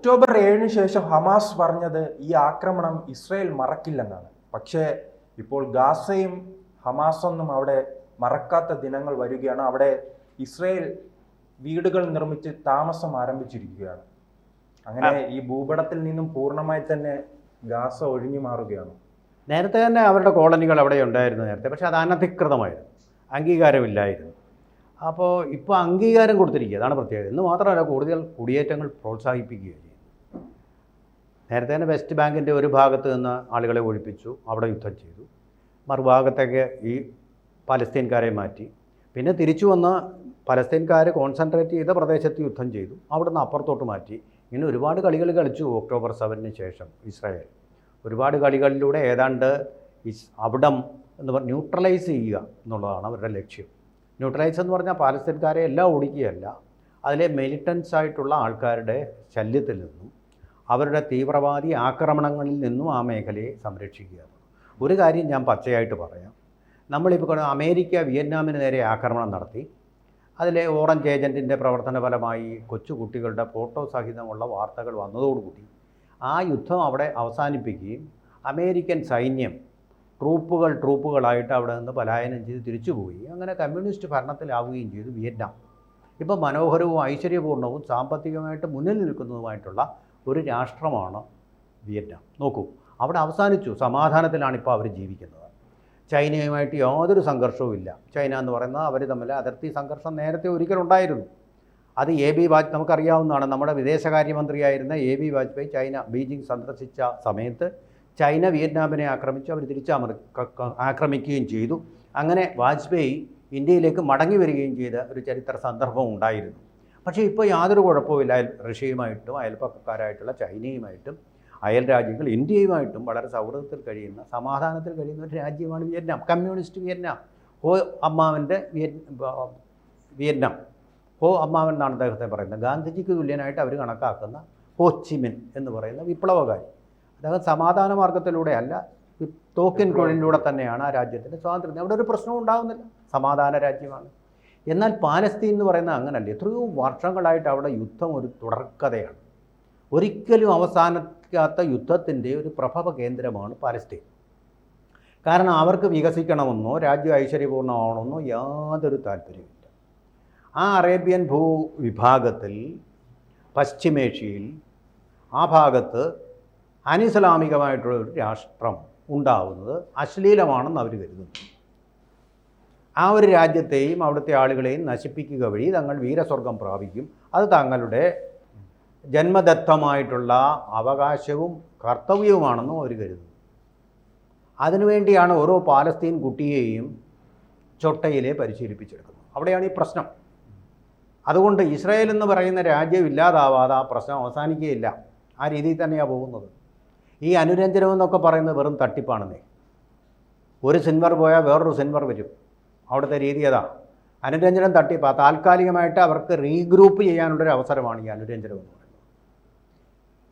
October ഏഴിന് ശേഷം Hamas പറഞ്ഞത് ഈ ആക്രമണം ഇസ്രയേൽ മറക്കില്ലെന്നാണ്. പക്ഷേ ഇപ്പോൾ ഗാസയും ഹമാസൊന്നും അവിടെ മറക്കാത്ത ദിനങ്ങൾ വരികയാണ്. അവിടെ ഇസ്രയേൽ വീടുകൾ നിർമ്മിച്ച് താമസം ആരംഭിച്ചിരിക്കുകയാണ്. അങ്ങനെ ഈ ഭൂപടത്തിൽ നിന്നും പൂർണമായി തന്നെ ഗാസ ഒഴിഞ്ഞു മാറുകയാണ്. നേരത്തെ തന്നെ അവരുടെ കോളനികൾ അവിടെ ഉണ്ടായിരുന്നു നേരത്തെ. പക്ഷേ അത് അനധികൃതമായിരുന്നു. അംഗീകാരമില്ലായിരുന്നു. അപ്പോൾ ഇപ്പോൾ അംഗീകാരം കൊടുത്തിരിക്കുക അതാണ് പ്രത്യേകത. എന്ന് മാത്രമല്ല കൂടുതൽ കുടിയേറ്റങ്ങൾ പ്രോത്സാഹിപ്പിക്കുകയാണ് നേരത്തെ തന്നെ വെസ്റ്റ് ബാങ്കിന്റെ ഒരു ഭാഗത്ത് നിന്ന് ആളുകളെ ഒഴിപ്പിച്ചു അവിടെ യുദ്ധം ചെയ്തു. മറുഭാഗത്തേക്ക് ഈ പലസ്തീൻകാരെ മാറ്റി. പിന്നെ തിരിച്ചു വന്ന പലസ്തീൻകാർ കോൺസെൻട്രേറ്റ് ചെയ്ത പ്രദേശത്ത് യുദ്ധം ചെയ്തു. അവിടുന്ന് അപ്പുറത്തോട്ട് മാറ്റി. ഇങ്ങനെ ഒരുപാട് കളികൾ കളിച്ചു ഒക്ടോബർ സെവനിന് ശേഷം ഇസ്രായേൽ. ഒരുപാട് കളികളിലൂടെ ഏതാണ്ട് ഇസ് അവിടം എന്ന് പറഞ്ഞ ന്യൂട്രലൈസ് ചെയ്യുക എന്നുള്ളതാണ് അവരുടെ ലക്ഷ്യം. ന്യൂട്രലൈസ് എന്ന് പറഞ്ഞാൽ പാലസ്തീൻകാരെ എല്ലാം ഓടിക്കുകയല്ല അതിലെ മിലിറ്റൻസ് ആയിട്ടുള്ള ആൾക്കാരുടെ ശല്യത്തിൽ നിന്നും അവരുടെ തീവ്രവാദി ആക്രമണങ്ങളിൽ നിന്നും ആ മേഖലയെ സംരക്ഷിക്കുക ഒരു കാര്യം ഞാൻ പച്ചയായിട്ട് പറയാം. നമ്മളിപ്പോൾ അമേരിക്ക വിയറ്റ്നാമിന് നേരെ ആക്രമണം നടത്തി. അതിലെ ഓറഞ്ച് ഏജന്റിന്റെ പ്രവർത്തന ഫലമായി കൊച്ചു കുട്ടികളുടെ ഫോട്ടോ സഹിതമുള്ള വാർത്തകൾ വന്നതോടുകൂടി ആ യുദ്ധം അവിടെ അവസാനിപ്പിക്കുകയും അമേരിക്കൻ സൈന്യം ട്രൂപ്പുകൾ ട്രൂപ്പുകളായിട്ട് അവിടെ നിന്ന് പലായനം ചെയ്ത് തിരിച്ചു തിരിച്ചുപോയി അങ്ങനെ കമ്മ്യൂണിസ്റ്റ് ഭരണത്തിലാവുകയും ചെയ്തു വിയറ്റ്നാം. ഇപ്പോൾ മനോഹരവും ഐശ്വര്യപൂർണവും സാമ്പത്തികമായിട്ട് മുന്നിൽ നിൽക്കുന്നതുമായിട്ടുള്ള ഒരു രാഷ്ട്രമാണ് വിയറ്റ്നാം. നോക്കൂ അവിടെ അവസാനിച്ചു. സമാധാനത്തിലാണ് ഇപ്പോൾ അവർ ജീവിക്കുന്നത്. ചൈനയുമായിട്ട് യാതൊരു സംഘർഷവും ഇല്ല. ചൈന എന്ന് പറയുന്നത് അവർ തമ്മിൽ അതിർത്തി സംഘർഷം നേരത്തെ ഒരിക്കലുണ്ടായിരുന്നു അത് എ ബി വാജ് നമുക്കറിയാവുന്നതാണ്. നമ്മുടെ വിദേശകാര്യമന്ത്രിയായിരുന്ന A B Vajpayee China Beijing സന്ദർശിച്ച സമയത്ത് ചൈന വിയറ്റ്നാമിനെ ആക്രമിച്ച് അവർ ക- ആക്രമിക്കുകയും ചെയ്തു. അങ്ങനെ വാജ്പേയി ഇന്ത്യയിലേക്ക് മടങ്ങി വരികയും ചെയ്ത ഒരു ചരിത്ര സന്ദർഭം ഉണ്ടായിരുന്നു. പക്ഷേ ഇപ്പോൾ യാതൊരു കുഴപ്പമില്ല അയൽ റഷ്യയുമായിട്ടും അയൽപ്പക്കക്കാരായിട്ടുള്ള ചൈനയുമായിട്ടും അയൽ രാജ്യങ്ങൾ ഇന്ത്യയുമായിട്ടും വളരെ സൗഹൃദത്തിൽ കഴിയുന്ന സമാധാനത്തിൽ കഴിയുന്ന ഒരു രാജ്യമാണ് വിയറ്റ്നാം. Communist Vietnam. ഹോ അമ്മാവന്റെ വിയറ്റ് വിയറ്റ്നാം. ഹോ അമ്മാവൻ എന്നാണ് അദ്ദേഹത്തെ പറയുന്നത്. ഗാന്ധിജിക്ക് തുല്യനായിട്ട് അവർ കണക്കാക്കുന്ന ഹോച്ചിമിൻ എന്ന് പറയുന്ന വിപ്ലവകാരി. അദ്ദേഹം സമാധാന മാർഗത്തിലൂടെ അല്ല തോക്കിൻ കൊഴിലൂടെ തന്നെയാണ് ആ രാജ്യത്തിന്റെ സ്വാതന്ത്ര്യം. അവിടെ ഒരു പ്രശ്നവും ഉണ്ടാകുന്നില്ല സമാധാന രാജ്യമാണ്. എന്നാൽ പാലസ്തീൻ എന്ന് പറയുന്നത് അങ്ങനല്ല. എത്രയോ വർഷങ്ങളായിട്ട് അവിടെ യുദ്ധം ഒരു തുടർക്കഥയാണ്. ഒരിക്കലും അവസാനിക്കാത്ത യുദ്ധത്തിന്റെ ഒരു പ്രഭവ കേന്ദ്രമാണ് പാലസ്തീൻ. കാരണം അവർക്ക് വികസിക്കണമെന്നോ രാജ്യം ഐശ്വര്യപൂർണമാവണമെന്നോ യാതൊരു താല്പര്യമില്ല ആ അറേബ്യൻ ഭൂവിഭാഗത്തിൽ പശ്ചിമേഷ്യയിൽ ആ ഭാഗത്ത് അനിസ്ലാമികമായിട്ടുള്ള ഒരു രാഷ്ട്രം ഉണ്ടാവുന്നത് അശ്ലീലമാണെന്ന് അവർ കരുതുന്നു. ആ ഒരു രാജ്യത്തെയും അവിടുത്തെ ആളുകളെയും നശിപ്പിക്കുക വഴി തങ്ങൾ വീരസ്വർഗം പ്രാപിക്കും. അത് തങ്ങളുടെ ജന്മദത്തമായിട്ടുള്ള അവകാശവും കർത്തവ്യവുമാണെന്നും അവർ കരുതുന്നു. അതിനുവേണ്ടിയാണ് ഓരോ പാലസ്തീൻ കുട്ടിയെയും ചൊട്ടയിലെ പരിശീലിപ്പിച്ചെടുക്കുന്നത്. അവിടെയാണ് ഈ പ്രശ്നം. അതുകൊണ്ട് ഇസ്രായേൽ എന്ന് പറയുന്ന രാജ്യം ഇല്ലാതാവാതെ ആ പ്രശ്നം അവസാനിക്കുകയില്ല. ആ രീതിയിൽ തന്നെയാണ് പോകുന്നത്. ഈ അനുരഞ്ജനം എന്നൊക്കെ പറയുന്നത് വെറും തട്ടിപ്പാണെന്നേ. ഒരു സിൻവർ പോയാൽ വേറൊരു സിൻവർ വരും. അവിടുത്തെ രീതി അതാ. അനുരഞ്ജനം പാ താൽക്കാലികമായിട്ട് അവർക്ക് റീഗ്രൂപ്പ് ചെയ്യാനുള്ളൊരു അവസരമാണ് ഈ അനുരഞ്ജനം എന്ന് പറയുന്നത്.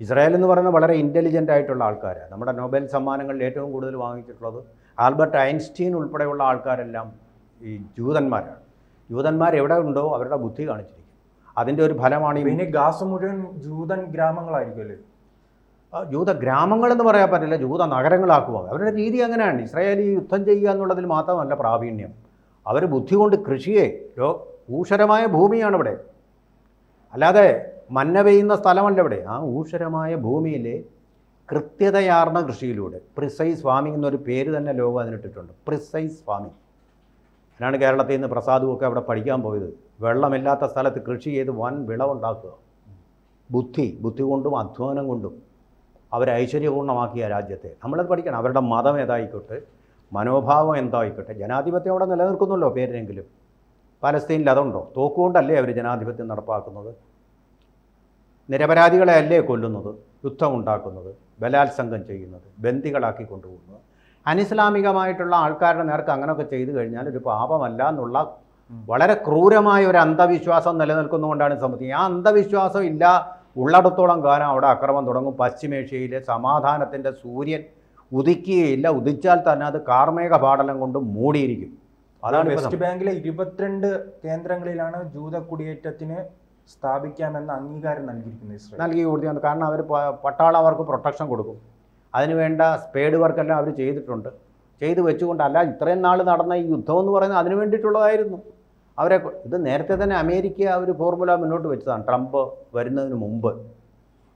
ഇസ്രായേൽ എന്ന് പറയുന്നത് വളരെ ഇന്റലിജന്റ് ആയിട്ടുള്ള ആൾക്കാരാണ് നമ്മുടെ നൊബേൽ സമ്മാനങ്ങളിൽ ഏറ്റവും കൂടുതൽ വാങ്ങിച്ചിട്ടുള്ളത് ആൽബർട്ട് ഐൻസ്റ്റീൻ ഉൾപ്പെടെയുള്ള ആൾക്കാരെല്ലാം ഈ ജൂതന്മാരാണ്. ജൂതന്മാർ എവിടെ ഉണ്ടോ അവരുടെ ബുദ്ധി കാണിച്ചിരിക്കും. അതിന്റെ ഒരു ഫലമാണ് പിന്നെ ഗാസ് മുഴുവൻ ജൂതൻ ഗ്രാമങ്ങളായിരിക്കും അല്ലേ? ജൂത ഗ്രാമങ്ങളെന്ന് പറയാൻ പറ്റില്ല. ജൂത നഗരങ്ങളാക്കുക അവരുടെ രീതി അങ്ങനെയാണ്. ഇസ്രായേലി യുദ്ധം ചെയ്യുക എന്നുള്ളതിൽ മാത്രമല്ല പ്രാവീണ്യം. അവർ ബുദ്ധി കൊണ്ട് കൃഷിയെ ലോ ഊഷരമായ ഭൂമിയാണ് ഇവിടെ അല്ലാതെ മഞ്ഞ പെയ്യുന്ന സ്ഥലമല്ല ഇവിടെ. ആ ഊഷരമായ ഭൂമിയിലെ കൃത്യതയാർന്ന കൃഷിയിലൂടെ പ്രിസൈസ് ഫാമിംഗ് എന്നൊരു പേര് തന്നെ ലോകം അതിനിട്ടിട്ടുണ്ട്. പ്രിസൈസ് ഫാമിംഗ് അതിനാണ് കേരളത്തിൽ നിന്ന് പ്രസാദും ഒക്കെ അവിടെ പഠിക്കാൻ പോയത്. വെള്ളമില്ലാത്ത സ്ഥലത്ത് കൃഷി ചെയ്ത് വൻ വിളവുണ്ടാക്കുക. ബുദ്ധി ബുദ്ധി കൊണ്ടും അധ്വാനം കൊണ്ടും അവർ ഐശ്വര്യപൂർണമാക്കിയ രാജ്യത്തെ. നമ്മളത് പഠിക്കണം. അവരുടെ മതം ഏതായിക്കോട്ടെ മനോഭാവം എന്തായിക്കോട്ടെ? ജനാധിപത്യം അവിടെ നിലനിൽക്കുന്നല്ലോ പേരിനെങ്കിലും? പലസ്തീനിൽ അതുണ്ടോ? തോക്കുകൊണ്ടല്ലേ അവർ ജനാധിപത്യം നടപ്പാക്കുന്നത്? നിരപരാധികളെ അല്ലേ കൊല്ലുന്നത്? യുദ്ധം ഉണ്ടാക്കുന്നത്? ബലാത്സംഗം ചെയ്യുന്നത്? ബന്ദികളാക്കി കൊണ്ടുപോകുന്നത്? അനിസ്ലാമികമായിട്ടുള്ള ആൾക്കാരുടെ നേർക്ക് അങ്ങനെയൊക്കെ ചെയ്തു കഴിഞ്ഞാൽ ഒരു പാപമല്ല എന്നുള്ള വളരെ ക്രൂരമായ ഒരു അന്ധവിശ്വാസം നിലനിൽക്കുന്നതുകൊണ്ടാണ് സംബന്ധിക്കുന്നത് ആ അന്ധവിശ്വാസം ഇല്ല. ഉള്ളിടത്തോളം കാലം അവിടെ അക്രമം തുടങ്ങും. പശ്ചിമേഷ്യയിലെ സമാധാനത്തിന്റെ സൂര്യൻ ഉദിക്കുകയില്ല. ഉദിച്ചാൽ തന്നെ അത് കാർമേഘ പാടലം കൊണ്ട് മൂടിയിരിക്കും. അതാണ് വെസ്റ്റ് ബാങ്കിലെ ഇരുപത്തിരണ്ട് കേന്ദ്രങ്ങളിലാണ് ജൂത കുടിയേറ്റത്തിന് സ്ഥാപിക്കാമെന്ന അംഗീകാരം നൽകിയിരിക്കുന്നത് ഇസ്രായേൽ. നൽകി കൊടുത്തിട്ടുണ്ട്. കാരണം അവർ പട്ടാളം അവർക്ക് പ്രൊട്ടക്ഷൻ കൊടുക്കും. അതിനുവേണ്ട സ്പേഡ് വർക്കെല്ലാം അവർ ചെയ്തിട്ടുണ്ട്. ചെയ്തു വെച്ചുകൊണ്ടല്ല ഇത്രയും നാൾ നടന്ന ഈ യുദ്ധം എന്ന് പറയുന്നത് അതിനു വേണ്ടിയിട്ടുള്ളതായിരുന്നു. അവരെ ഇത് നേരത്തെ തന്നെ അമേരിക്ക ഒരു ഫോർമുല മുന്നോട്ട് വെച്ചതാണ്. ട്രംപ് വരുന്നതിന് മുമ്പ്.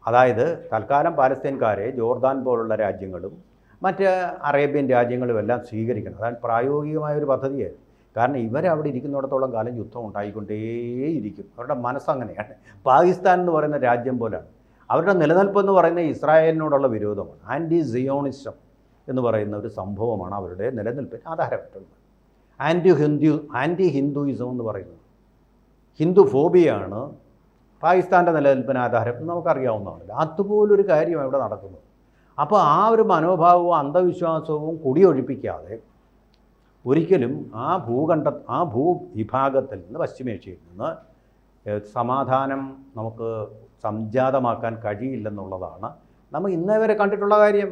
അതായത് തൽക്കാലം പാലസ്തീൻകാരെ ജോർദാൻ പോലുള്ള രാജ്യങ്ങളും മറ്റ് അറേബ്യൻ രാജ്യങ്ങളും എല്ലാം സ്വീകരിക്കണം. അതാണ് പ്രായോഗികമായ ഒരു പദ്ധതിയായിരുന്നു. കാരണം ഇവരവിടെ ഇരിക്കുന്നിടത്തോളം കാലം യുദ്ധം ഉണ്ടായിക്കൊണ്ടേയിരിക്കും. അവരുടെ മനസ്സങ്ങനെയാണ് പാകിസ്ഥാൻ എന്ന് പറയുന്ന രാജ്യം പോലാണ്. അവരുടെ നിലനിൽപ്പ് എന്ന് പറയുന്ന ഇസ്രായേലിനോടുള്ള വിരോധമാണ്. ആന്റി സിയോണിസം എന്ന് പറയുന്ന ഒരു സംഭവമാണ് അവരുടെ നിലനിൽപ്പിന് ആധാരമായിട്ടുള്ളത് ആന്റി ഹിന്ദു ആന്റി ഹിന്ദുയിസം എന്ന് പറയുന്നത്. ഹിന്ദു ഫോബിയാണ് പാകിസ്ഥാന്റെ നിലനിൽപ്പിന് ആധാരം നമുക്കറിയാവുന്നതാണ്. അതുപോലൊരു കാര്യം ഇവിടെ നടക്കുന്നത് അപ്പോൾ ആ ഒരു മനോഭാവവും അന്ധവിശ്വാസവും കുടിയൊഴിപ്പിക്കാതെ ഒരിക്കലും ആ ഭൂഖണ്ഡ ആ ഭൂവിഭാഗത്തിൽ നിന്ന് പശ്ചിമേഷ്യയിൽ നിന്ന് സമാധാനം നമുക്ക് സംജാതമാക്കാൻ കഴിയില്ലെന്നുള്ളതാണ് നമ്മൾ ഇന്നേ വരെ കണ്ടിട്ടുള്ള കാര്യം.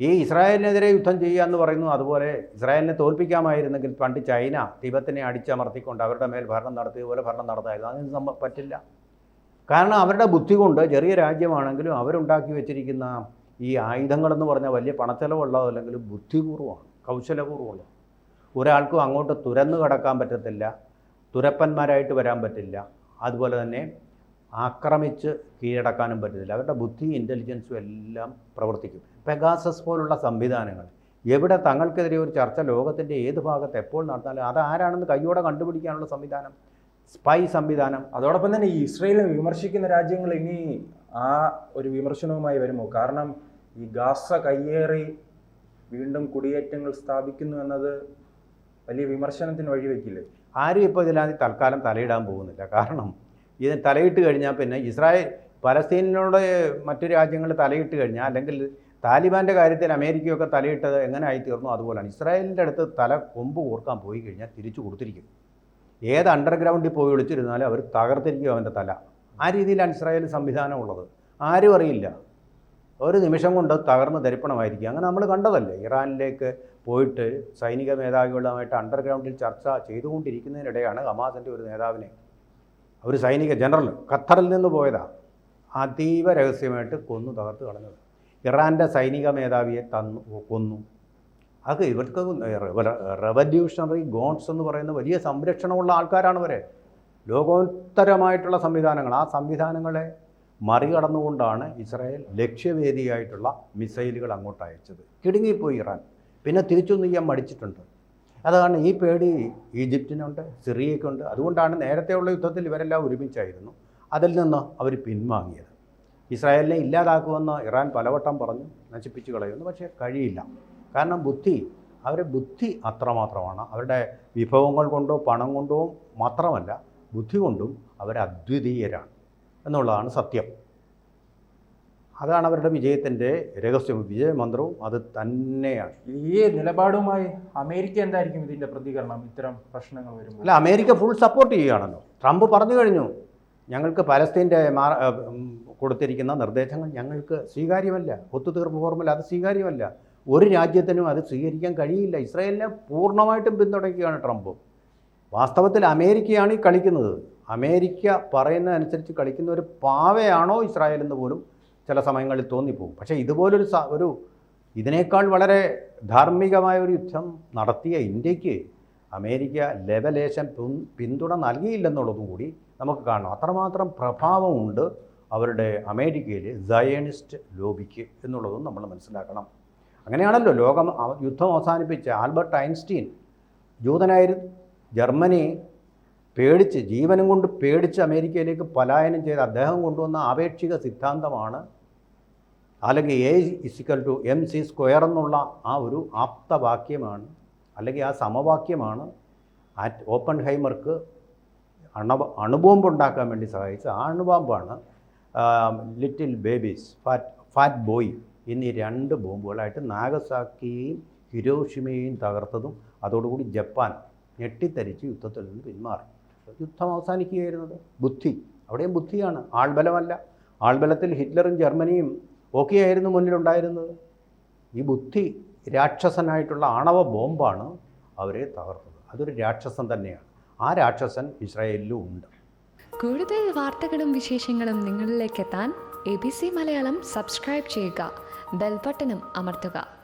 ഈ ഇസ്രായേലിനെതിരെ യുദ്ധം ചെയ്യുക എന്ന് പറയുന്നു. അതുപോലെ ഇസ്രായേലിനെ തോൽപ്പിക്കാമായിരുന്നെങ്കിൽ പണ്ട് ചൈന തിബത്തിനെ അടിച്ചമർത്തിക്കൊണ്ട് അവരുടെ മേൽ ഭരണം നടത്തിയ പോലെ ഭരണം നടത്തായിരുന്നു. അതിന് പറ്റില്ല. കാരണം അവരുടെ ബുദ്ധി കൊണ്ട് ചെറിയ രാജ്യമാണെങ്കിലും അവരുണ്ടാക്കി വെച്ചിരിക്കുന്ന ഈ ആയുധങ്ങളെന്ന് പറഞ്ഞാൽ വലിയ പണച്ചെലവുള്ളതല്ലെങ്കിലും ബുദ്ധിപൂർവമാണ് കൗശലപൂർവമാണ്. ഒരാൾക്കും അങ്ങോട്ട് തുരന്നു കടക്കാൻ പറ്റത്തില്ല തുരപ്പന്മാരായിട്ട് വരാൻ പറ്റില്ല. അതുപോലെ തന്നെ ആക്രമിച്ച് കീഴടക്കാനും പറ്റത്തില്ല. അവരുടെ ബുദ്ധി ഇന്റലിജൻസും എല്ലാം പ്രവർത്തിക്കും. പെഗാസസ് പോലുള്ള സംവിധാനങ്ങൾ. എവിടെ തങ്ങൾക്കെതിരെ ഒരു ചർച്ച ലോകത്തിന്റെ ഏത് ഭാഗത്ത് എപ്പോൾ നടന്നാലും അത് ആരാണെന്ന് കയ്യോടെ കണ്ടുപിടിക്കാനുള്ള സംവിധാനം സ്പൈ സംവിധാനം. അതോടൊപ്പം തന്നെ ഈ ഇസ്രയേലിനെ വിമർശിക്കുന്ന രാജ്യങ്ങൾ ഇനി ആ ഒരു വിമർശനവുമായി വരുമോ? കാരണം ഈ ഗാസ കയ്യേറി വീണ്ടും കുടിയേറ്റങ്ങൾ സ്ഥാപിക്കുന്നു എന്നത് വലിയ വിമർശനത്തിന് വഴിവെക്കില്ലേ? ആരും ഇപ്പോൾ ഇതിനകത്ത് തൽക്കാലം തലയിടാൻ പോകുന്നില്ല. കാരണം ഇതിന് തലയിട്ട് കഴിഞ്ഞാൽ പിന്നെ ഇസ്രായേൽ പലസ്തീനിനോട് മറ്റു രാജ്യങ്ങൾ തലയിട്ട് കഴിഞ്ഞാൽ അല്ലെങ്കിൽ താലിബാന്റെ കാര്യത്തിൽ അമേരിക്കയൊക്കെ തലയിട്ടത് എങ്ങനെ ആയിത്തീർന്നു അതുപോലെയാണ് ഇസ്രായേലിന്റെ അടുത്ത് തല കൊമ്പ് ഓർക്കാൻ പോയി കഴിഞ്ഞാൽ തിരിച്ചു കൊടുത്തിരിക്കും ഏത് അണ്ടർഗ്രൗണ്ടിൽ പോയി വിളിച്ചിരുന്നാലും അവർ തകർത്തിരിക്കും അവന്റെ തല. ആ രീതിയിലാണ് ഇസ്രായേൽ സംവിധാനം ഉള്ളത് ആരും അറിയില്ല. ഒരു നിമിഷം കൊണ്ട് തകർന്ന് ധരിപ്പണമായിരിക്കും. അങ്ങനെ നമ്മൾ കണ്ടതല്ലേ ഇറാനിലേക്ക് പോയിട്ട് സൈനിക മേധാവികളുമായിട്ട് അണ്ടർഗ്രൗണ്ടിൽ ചർച്ച ചെയ്തുകൊണ്ടിരിക്കുന്നതിനിടെയാണ് ഹമാസിന്റെ ഒരു നേതാവിനെ ഒരു സൈനിക ജനറൽ ഖത്തറിൽ നിന്ന് പോയതാ. അതീവ രഹസ്യമായിട്ട് കൊന്നു തകർത്ത് കളഞ്ഞത്. ഇറാന്റെ സൈനിക മേധാവിയെ തന്നു കൊന്നു. അത് ഇവർക്ക് റവല്യൂഷണറി ഗോൺസ് എന്ന് പറയുന്ന വലിയ സംരക്ഷണമുള്ള ആൾക്കാരാണ് വരെ ലോകോത്തരമായിട്ടുള്ള സംവിധാനങ്ങൾ. ആ സംവിധാനങ്ങളെ മറികടന്നുകൊണ്ടാണ് ഇസ്രായേൽ ലക്ഷ്യവേദിയായിട്ടുള്ള മിസൈലുകൾ അങ്ങോട്ട് അയച്ചത്. കിടുങ്ങിപ്പോയി ഇറാൻ. പിന്നെ തിരിച്ചു ചെയ്യാൻ മടിച്ചിട്ടുണ്ട്. അതാണ് ഈ പേടി ഈജിപ്തിനുണ്ട് സിറിയയ്ക്കുണ്ട്. അതുകൊണ്ടാണ് നേരത്തെയുള്ള യുദ്ധത്തിൽ ഇവരെല്ലാം ഒരുമിച്ചായിരുന്നു. അതിൽ നിന്ന് അവർ പിൻവാങ്ങിയത്. ഇസ്രായേലിനെ ഇല്ലാതാക്കുമെന്ന് ഇറാൻ പലവട്ടം പറഞ്ഞു നശിപ്പിച്ചു കളയുന്നു പക്ഷേ കഴിയില്ല. കാരണം ബുദ്ധി അവരെ ബുദ്ധി അത്രമാത്രമാണ്. അവരുടെ വിഭവങ്ങൾ കൊണ്ടോ പണം കൊണ്ടോ മാത്രമല്ല ബുദ്ധി കൊണ്ടും അവർ അദ്വിതീയരാണ് എന്നുള്ളതാണ് സത്യം. അതാണ് അവരുടെ വിജയത്തിന്റെ രഹസ്യം. വിജയമന്ത്രവും അത് തന്നെയാണ്. ഈ നിലപാടുമായി അമേരിക്ക എന്തായിരിക്കും ഇതിന്റെ പ്രതികരണം? ഇത്തരം പ്രശ്നങ്ങൾ വരുമ്പോൾ. അല്ല അമേരിക്ക ഫുൾ സപ്പോർട്ട് ചെയ്യുകയാണല്ലോ. ട്രംപ് പറഞ്ഞു കഴിഞ്ഞു ഞങ്ങൾക്ക് പലസ്തീന്റെ മാ കൊടുത്തിരിക്കുന്ന നിർദ്ദേശങ്ങൾ ഞങ്ങൾക്ക് സ്വീകാര്യമല്ല. ഒത്തുതീർപ്പ് ഫോർമുല അത് സ്വീകാര്യമല്ല. ഒരു രാജ്യത്തിനും അത് സ്വീകരിക്കാൻ കഴിയില്ല. ഇസ്രായേലിനെ പൂർണമായിട്ടും പിന്തുണയ്ക്കുകയാണ് ട്രംപ്. വാസ്തവത്തിൽ അമേരിക്കയാണ് ഈ കളിക്കുന്നത്. അമേരിക്ക പറയുന്നതനുസരിച്ച് കളിക്കുന്ന ഒരു പാവയാണോ ഇസ്രായേൽ എന്ന് പോലും ചില സമയങ്ങളിൽ തോന്നിപ്പോകും. പക്ഷേ ഇതുപോലൊരു ഒരു ഇതിനേക്കാൾ വളരെ ധാർമ്മികമായ ഒരു യുദ്ധം നടത്തിയ ഇന്ത്യയ്ക്ക് അമേരിക്ക പിൻ- പിന്തുണ നൽകിയില്ലെന്നുള്ളതും കൂടി നമുക്ക് കാണണം. അത്രമാത്രം പ്രഭാവമുണ്ട് അവരുടെ അമേരിക്കയിലെ സയണിസ്റ്റ് ലോബിക്ക് എന്നുള്ളതും നമ്മൾ മനസ്സിലാക്കണം. അങ്ങനെയാണല്ലോ ലോകം യുദ്ധം അവസാനിപ്പിച്ച ആൽബർട്ട് ഐൻസ്റ്റീൻ. ജൂതനായിരുന്നു. ജർമ്മനി പേടിച്ച് ജീവനും കൊണ്ട് പേടിച്ച് അമേരിക്കയിലേക്ക് പലായനം ചെയ്ത് അദ്ദേഹം കൊണ്ടുവന്ന ആപേക്ഷിക സിദ്ധാന്തമാണ് അല്ലെങ്കിൽ E equal to M C square എന്നുള്ള ആ ഒരു ആപ്തവാക്യമാണ് അല്ലെങ്കിൽ ആ സമവാക്യമാണ് ആറ്റ് ഓപ്പൺ ഹൈമർക്ക് അണു അണുബോംബ് ഉണ്ടാക്കാൻ വേണ്ടി സഹായിച്ച. ആ അണുബോംബാണ് little babies fat fat boy എന്നീ രണ്ട് ബോംബുകളായിട്ട് നാഗസാക്കിയെയും ഹിരോഷിമയെയും തകർത്തതും അതോടുകൂടി ജപ്പാൻ ഞെട്ടിത്തരിച്ച് യുദ്ധത്തിൽ നിന്ന് പിന്മാറി. യുദ്ധം അവസാനിക്കുകയായിരുന്നത്. ബുദ്ധി. അവിടെയും ബുദ്ധിയാണ്. ആൾബലമല്ല. ആൾബലത്തിൽ ഹിറ്റ്ലറും ജർമ്മനിയും ഒക്കെയായിരുന്നു മുന്നിലുണ്ടായിരുന്നത്. ഈ ബുദ്ധി രാക്ഷസനായിട്ടുള്ള ആണവ ബോംബാണ് അവരെ തകർത്തത്. അതൊരു രാക്ഷസൻ തന്നെയാണ്. ആ രാക്ഷസൻ ഇസ്രായേലിലും ഉണ്ട്. കൂടുതൽ വാർത്തകളും വിശേഷങ്ങളും നിങ്ങളിലേക്ക് എത്താൻ A B C Malayalam subscribe ചെയ്യുക. ബെൽബട്ടനും അമർത്തുക